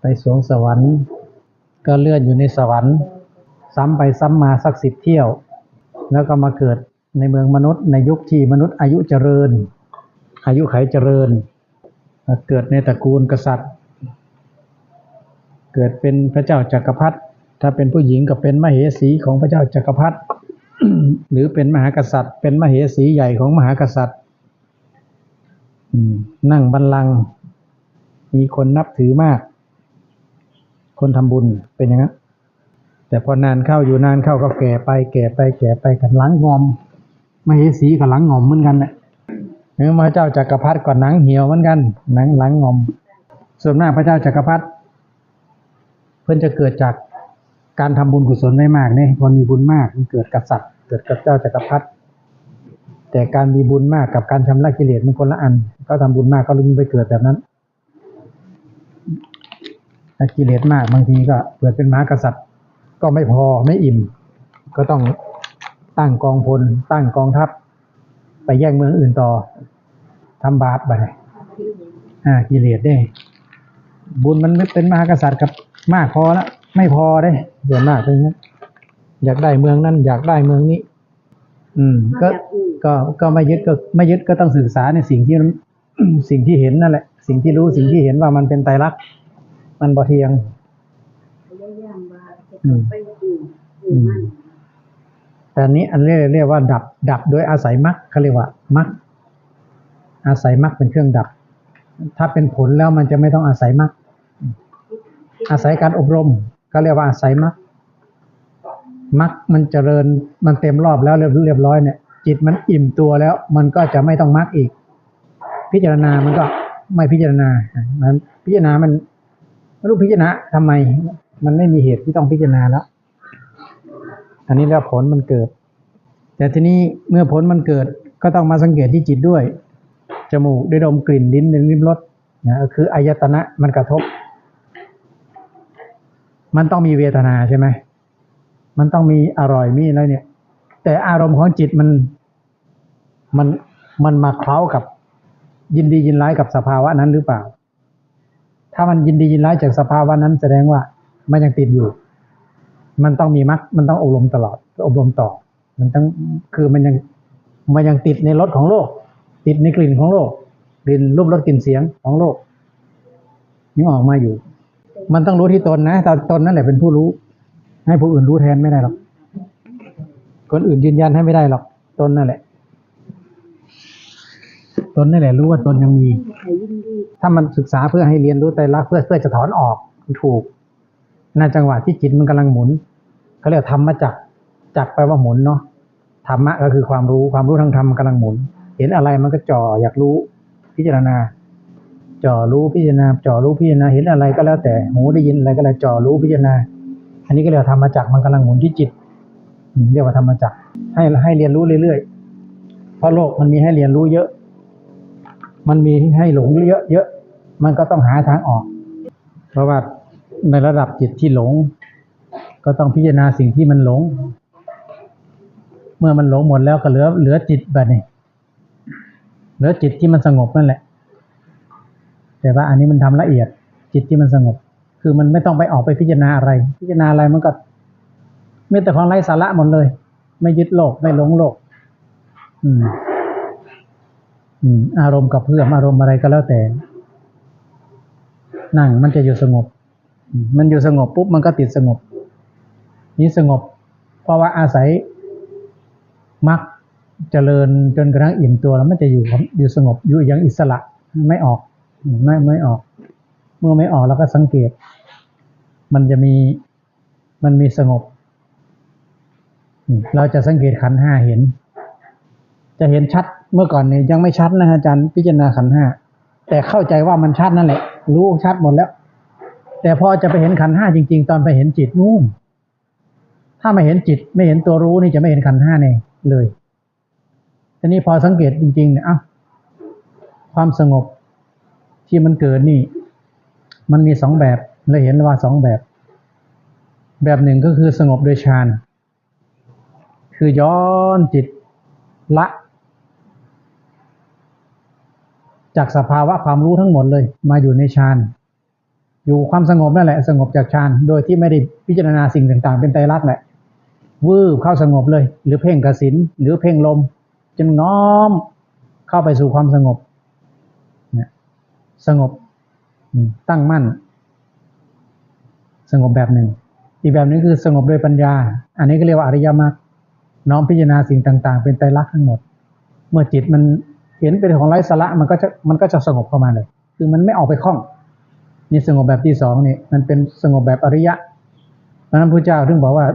ไปสวงสวรรค์ ก็เลื่อนอยู่ในสวรรค์ ซ้ำไปซ้ำมาสักสิบเที่ยว แล้วก็มาเกิดในเมืองมนุษย์ ในยุคที่มนุษย์อายุเจริญ อายุไขเจริญ เกิดในตระกูลกษัตริย์ เกิดเป็นพระเจ้าจักรพรรดิถ้าเป็นผู้หญิงก็เป็นมเหสีของพระเจ้าจักรพรรดิหรือเป็นมหากษัตริย์ เป็นมเหสีใหญ่ของมหากษัตริย์นั่งบัลลังก์มีคนนับถือมาก คนทำบุญเป็นอย่างนั้นแต่พอนานเข้าอยู่นานเข้าก็แก่ไป แก่ไป แก่ไปกันหลังงอมมเหสีกับหลังงอมเหมือนกันแหละหรือพระเจ้าจักรพรรดิก็หนังเหี่ยวเหมือนกัน หนังหลังงอม ส่วนมากพระเจ้าจักรพรรดิเพื่อนจะเกิดจากการทำบุญกุศลไม่มากเนี่ยคนมีบุญมากมันเกิดกับสัตว์เกิดกับเจ้าจักรพรรดิแต่การมีบุญมากกับการชำระกิเลสมันคนละอัน ก็ทำบุญมากก็ลึงไปเกิดแบบนั้น ถ้ากิเลสมากบางทีก็เกิดเป็นมหากษัตริย์ ก็ไม่พอไม่อิ่ม ก็ต้องตั้งกองพล ตั้งกองทัพ ไปแย่งเมืองอื่นต่อทำบาปไปอ่ากิเลสได้ บุญมันเป็นมหากษัตริย์กับมากพอแล้วไม่พอได้ส่วนมากเป็นอย่างนั้นอยากได้เมืองนั้น อยากได้เมืองนี้ อืม ก็ก็ก็ไม่ยึดก็ไม่ยึดก็ต้องศึกษาในสิ่งที่สิ่งที่เห็นนั่นแหละ สิ่งที่รู้สิ่งที่เห็นว่ามันเป็นไตรลักษณ์ มันบ่เทียงพยายามว่าจะไปอยู่อยู่มันแต่อันนี้อันเรียกเรียกว่า ดับ ดับโดยอาศัยมรรคเขาเรียกว่ามรรคอาศัยมรรคเป็นเครื่องดับ ถ้าเป็นผลแล้วมันจะไม่ต้องอาศัยมรรคอาศัยการอบรมก็เรียกว่าอาศัยมรรคมรรคมันเจริญมันเต็มรอบแล้วเรียบเรียบร้อยเนี่ย จิตมันอิ่มตัวแล้ว มันก็จะไม่ต้องมรรคอีก พิจารณามันก็ไม่พิจารณามันพิจารณามัน ไม่รู้พิจารณาทำไม มันไม่มีเหตุที่ต้องพิจารณาแล้ว อันนี้แล้วผลมันเกิด แต่ทีนี้เมื่อผลมันเกิดก็ต้องมาสังเกตที่จิตด้วย จมูกได้ดมกลิ่นลิ้นได้ลิ้มรสนะคืออายตนะมันกระทบ มันต้องมีเวทนาใช่ไหมมันต้องมีอร่อยมีอะไรเนี่ย แต่อารมณ์ของจิตมันมันมันมาเคล้ากับยินดียินร้ายกับสภาวะนั้นหรือเปล่า ถ้ามันยินดียินร้ายจากสภาวะนั้นแสดงว่ามันยังติดอยู่ มันต้องมีมรรคมันต้องอบรมตลอด อบรมต่อ มันต้องคือมันยังมันยังติดในรสของโลก ติดในกลิ่นของโลกกลิ่นรูปรสกลิ่นเสียงของโลกนี่ออกมาอยู่ มันต้องรู้ที่ตนนะตอนตนนั่นแหละเป็นผู้รู้ ให้ผู้อื่นรู้แทนไม่ได้หรอกคนอื่นยืนยันให้ไม่ได้หรอกตนนั่นแหละตนนั่นแหละรู้ว่าตนยังมี ถ้ามันศึกษาเพื่อให้เรียนรู้ไตรลักษณ์เพื่อเพื่อจะถอนออกถูกในจังหวะที่จิตมันกำลังหมุนเขาเรียกธรรมจักจักแปลว่าหมุนเนาะธรรมะก็คือความรู้ความรู้ทางธรรมกำลังหมุน เห็นอะไรมันก็จ่ออยากรู้พิจารณา จ่อรู้พิจารณา จ่อรู้พิจารณา เห็นอะไรก็แล้วแต่หูได้ยินอะไรก็แล้วจ่อรู้พิจารณา อันนี้ก็เรียกว่าธรรมจักมันกำลังหมุนที่จิตเรียกว่าธรรมจักให้ให้เรียนรู้เรื่อยๆเพราะโลกมันมีให้เรียนรู้เยอะ มันมีให้หลงเยอะเยอะ มันก็ต้องหาทางออก เพราะว่าในระดับจิตที่หลง ก็ต้องพิจารณาสิ่งที่มันหลง เมื่อมันหลงหมดแล้วก็เหลือเหลือจิตแบบนี้ เหลือจิตที่มันสงบนั่นแหละ แต่ว่าอันนี้มันทำละเอียดจิตที่มันสงบ คือมันไม่ต้องไปออกไปพิจารณาอะไร พิจารณาอะไรมันก็มีแต่ของไร้สาระหมดเลย ไม่ยึดโลกไม่หลงโลก อืม อารมณ์กับเพื่อมอารมณ์อะไรก็แล้วแต่ นั่งมันจะอยู่สงบ มันอยู่สงบปุ๊บมันก็ติดสงบ นี้สงบ เพราะว่าอาศัยมรรคเจริญจนกระทั่งอิ่มตัวแล้วมันจะอยู่อยู่สงบอยู่อย่างอิสระไม่ออกไม่ไม่ออก เมื่อไม่ออกเราก็สังเกต มันจะมีมันมีสงบ เราจะสังเกตขันห้าเห็น จะเห็นชัดเมื่อก่อนเนี่ยยังไม่ชัดนะอาจารย์พิจารณาขันห้าแต่เข้าใจว่ามันชัดนั่นแหละ รู้ชัดหมดแล้ว แต่พอจะไปเห็นขันห้าจริง ๆ ตอนไปเห็นจิตนู่นถ้าไม่เห็นจิตไม่เห็นตัวรู้นี่จะไม่เห็นขันห้าเนี่ยเลยทีนี้พอสังเกตจริงๆเนี่ยเอ้าความสงบที่มันเกิดนี่ มันมีสองแบบเลยเห็นว่าสองแบบ แบบหนึ่งก็คือสงบโดยฌานคือย้อนจิตละ จากสภาวะความรู้ทั้งหมดเลย มาอยู่ในฌานอยู่ความสงบนั่นแหละ สงบจากฌานโดยที่ไม่ได้พิจารณาสิ่งต่างๆ เป็นไตรลักษณ์แหละวืบเข้าสงบเลย หรือเพ่งกสินหรือเพ่งลมจึงน้อมเข้าไปสู่ความสงบสงบตั้งมั่น สงบแบบหนึ่ง อีกแบบนึงคือสงบโดยปัญญา อันนี้ก็เรียกว่าอริยมรรคน้อมพิจารณาสิ่งต่าง ๆ เป็นไตรลักษณ์ทั้งหมด เมื่อจิตมัน เห็นเป็นของไร้สาระมันก็จะมันก็จะสงบเข้ามาเลย คือมันไม่ออกไปคล้องนี่สงบแบบที่สองนี่มันเป็นสงบแบบอริยะเพระนั้นพระเจ้าถึงบอกว่า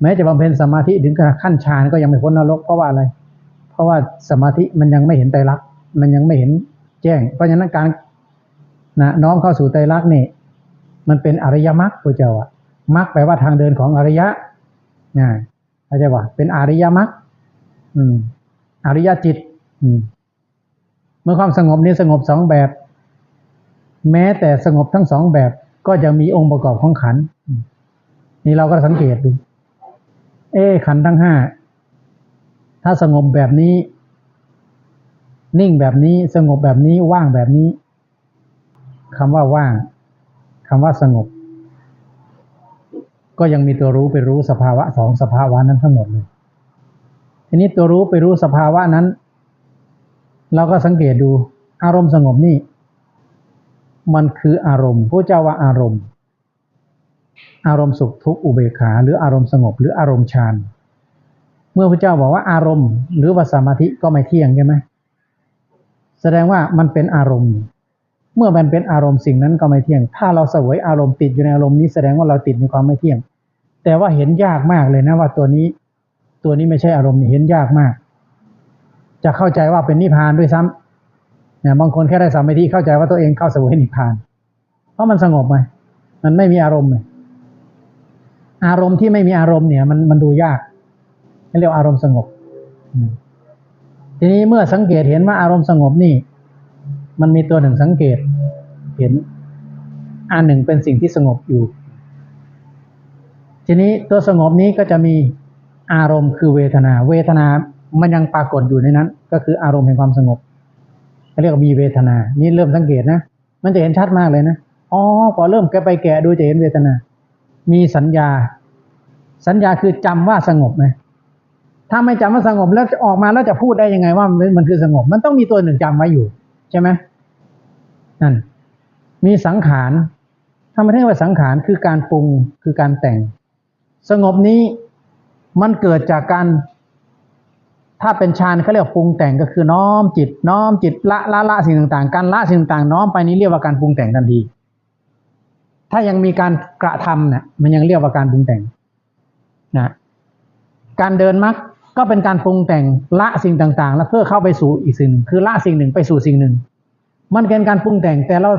แม้จะบำเพ็ญสมาธิถึงขั้นฌานก็ยังไม่พ้นนรกเพราะว่าอะไร เพราะว่าสมาธิมันยังไม่เห็นไตรลักษณ์มันยังไม่เห็นแจ้ง เพราะฉะนั้นการนะน้อมเข้าสู่ไตรลักษณ์นี่มันเป็นอริยมรรคพระเจ้าอะมรรคแปลว่าทางเดินของอริยะนะเข้าใจว่าเป็นอริยมรรคอืมอริยจิต อืม เมื่อความสงบนี้สงบสองแบบ แม้แต่สงบทั้งสองแบบก็ยังมีองค์ประกอบของขัน นี่เราก็สังเกตดู เอ๊ขันทั้งห้าถ้าสงบแบบนี้ นิ่งแบบนี้สงบแบบนี้ว่างแบบนี้คำว่าว่างคำว่าสงบ ก็ยังมีตัวรู้ไปรู้สภาวะสองสภาวะนั้นทั้งหมดเลยทีนี้ตัวรู้ไปรู้สภาวะนั้น เราก็สังเกตดูอารมณ์สงบนี่ มันคืออารมณ์พระเจ้าว่าอารมณ์ อารมณ์สุขทุกข์อุเบกขา หรืออารมณ์สงบ หรืออารมณ์ฌานเมื่อพระเจ้าบอกว่าอารมณ์ หรือว่าสมาธิก็ไม่เที่ยงใช่ไหมแสดงว่ามันเป็นอารมณ์ เมื่อมันเป็นอารมณ์สิ่งนั้นก็ไม่เที่ยง ถ้าเราเสวยอารมณ์ติดอยู่ในอารมณ์นี้แสดงว่าเราติดในความไม่เที่ยง แต่ว่าเห็นยากมากเลยนะว่าตัวนี้ ตัวนี้ไม่ใช่อารมณ์เห็นยากมาก จะเข้าใจว่าเป็นนิพพานด้วยซ้ำเนี่ยบางคนแค่ได้สมาธิเข้าใจว่าตัวเองเข้าสวยนิพพาน เพราะมันสงบไหมมันไม่มีอารมณ์เลยอารมณ์ที่ไม่มีอารมณ์เนี่ย มันมันดูยากเรียกว่าอารมณ์สงบ ทีนี้เมื่อสังเกตเห็นว่าอารมณ์สงบนี่ มันมีตัวหนึ่งสังเกต เห็นอันหนึ่งเป็นสิ่งที่สงบอยู่ ทีนี้ตัวสงบนี้ก็จะมีอารมณ์คือเวทนา เวทนา มันยังปรากฏอยู่ในนั้น ก็คืออารมณ์แห่งความสงบเขาเรียกว่ามีเวทนา นี่เริ่มสังเกตนะ มันจะเห็นชัดมากเลยนะ อ๋อ พอเริ่มแกไปแกะดูจะเห็นเวทนา มีสัญญา สัญญาคือจำว่าสงบไหมถ้าไม่จำว่าสงบแล้วจะออกมาแล้วจะพูดได้ยังไงว่ามันมันคือสงบ มันต้องมีตัวหนึ่งจำไว้อยู่ ใช่ไหมนั่น มีสังขารถ้าไม่เรียกว่าสังขารคือการปรุงคือการแต่ง สงบนี้มันเกิดจากการ ถ้าเป็นฌานเขาเรียกปรุงแต่งก็คือน้อมจิต น้อมจิตละละละสิ่งต่างๆ การละสิ่งต่างๆ น้อมไปนี้เรียกว่าการปรุงแต่งทันที ถ้ายังมีการกระทำเนี่ยมันยังเรียกว่าการปรุงแต่งนะการเดินมรรคก็เป็นการปรุงแต่งละสิ่งต่างๆ แล้วเพื่อเข้าไปสู่อีกสิ่งหนึ่งคือละสิ่งหนึ่งไปสู่สิ่งหนึ่ง มันเป็นการปรุงแต่งแต่เรา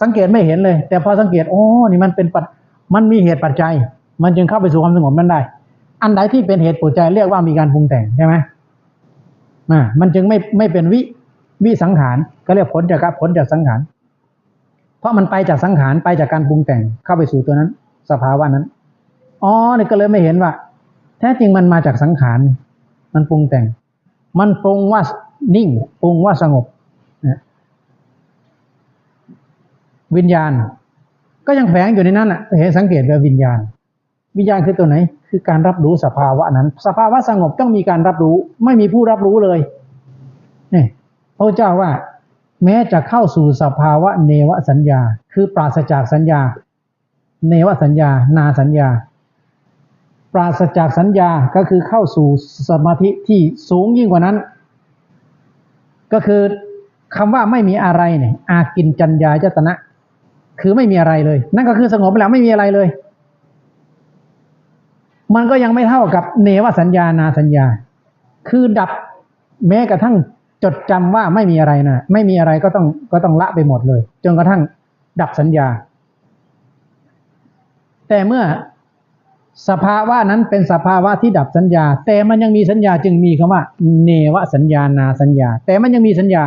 สังเกตไม่เห็นเลย แต่พอสังเกตโอ้นี่มันเป็นปัจมันมีเหตุปัจจัย มันจึงเข้าไปสู่ความสงบนั้นได้ อันใดที่เป็นเหตุปัจจัยเรียกว่ามีการปรุงแต่งใช่ไหม มันจึงไม่ไม่เป็นวิวิสังขารก็เรียกผลจากผลจากสังขารเพราะมันไปจากสังขารไปจากการปรุงแต่งเข้าไปสู่ตัวนั้น สภาวะนั้นอ๋อนี่ก็เลยไม่เห็นว่า แท้จริงมันมาจากสังขารมันปรุงแต่ง มันปรุงว่านิ่งปรุงว่าสงบวิญญาณ ก็ยังแฝงอยู่ในนั้นอะเห็นสังเกตว่าวิญญาณ วิญญาณคือตัวไหน คือการรับรู้สภาวะนั้น สภาวะสงบต้องมีการรับรู้ ไม่มีผู้รับรู้เลยนี่พระเจ้าว่า แม้จะเข้าสู่สภาวะเนวสัญญา คือปราศจากสัญญา เนวสัญญา นาสัญญา ปราศจากสัญญาก็คือเข้าสู่สมาธิที่สูงยิ่งกว่านั้น ก็คือคำว่าไม่มีอะไรเนี่ยอากินจัญญายตนะ คือไม่มีอะไรเลย นั่นก็คือสงบแล้วไม่มีอะไรเลย มันก็ยังไม่เท่ากับเนวสัญญานาสัญญา คือดับแม้กระทั่งจดจำว่าไม่มีอะไรนะไม่มีอะไรก็ต้องก็ต้องละไปหมดเลย จนกระทั่งดับสัญญา แต่เมื่อสภาวะนั้นเป็นสภาวะที่ดับสัญญา แต่มันยังมีสัญญาจึงมีคำว่า เนวสัญญานาสัญญา แต่มันยังมีสัญญา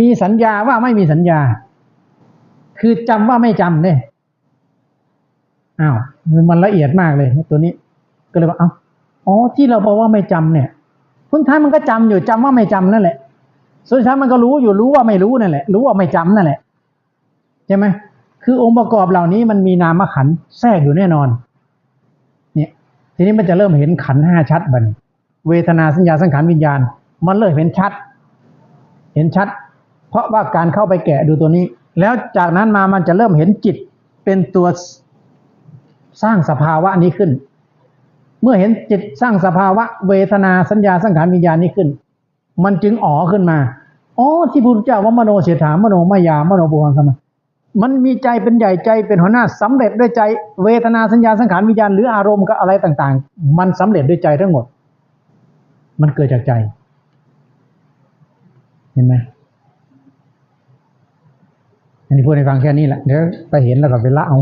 มีสัญญาว่าไม่มีสัญญา คือจำว่าไม่จำเนี่ย อ้าวมันละเอียดมากเลยตัวนี้ ก็เลยว่าเอ้าอ๋อที่เราบอกว่าไม่จำเนี่ยสุดท้ายมันก็จำอยู่จำว่าไม่จำนั่นแหละสุดท้ายมันก็รู้อยู่รู้ว่าไม่รู้นั่นแหละ รู้ว่าไม่จำนั่นแหละใช่ไหมคือองค์ประกอบเหล่านี้มันมีนามขันแทรกอยู่แน่นอน เนี่ย ทีนี้มันจะเริ่มเห็นขันห้าชัดบันเวทนาสัญญาสังขารวิญญาณ มันเริ่มเห็นชัด เห็นชัด เพราะว่าการเข้าไปแกะดูตัวนี้ แล้วจากนั้นมามันจะเริ่มเห็นจิตเป็นตัว สร้างสภาวะนี้ขึ้น เมื่อเห็นจิตสร้างสภาวะ เวทนาสัญญาสังขารวิญญาณนี้ขึ้น มันจึงอ๋อขึ้นมาอ๋อที่พุทธเจ้าว่ามโนเสถามโนมายามโนบุหังคมามันมีใจเป็นใหญ่ใจเป็นหัวหน้าสำเร็จด้วยใจ เวทนาสัญญาสังขารวิญญาณหรืออารมณ์กับอะไรต่างๆ มันสำเร็จด้วยใจทั้งหมด มันเกิดจากใจเห็นไหมอันนี้พูดให้ฟังแค่นี้แหละเดี๋ยวไปเห็นแล้วก็ไปละเอา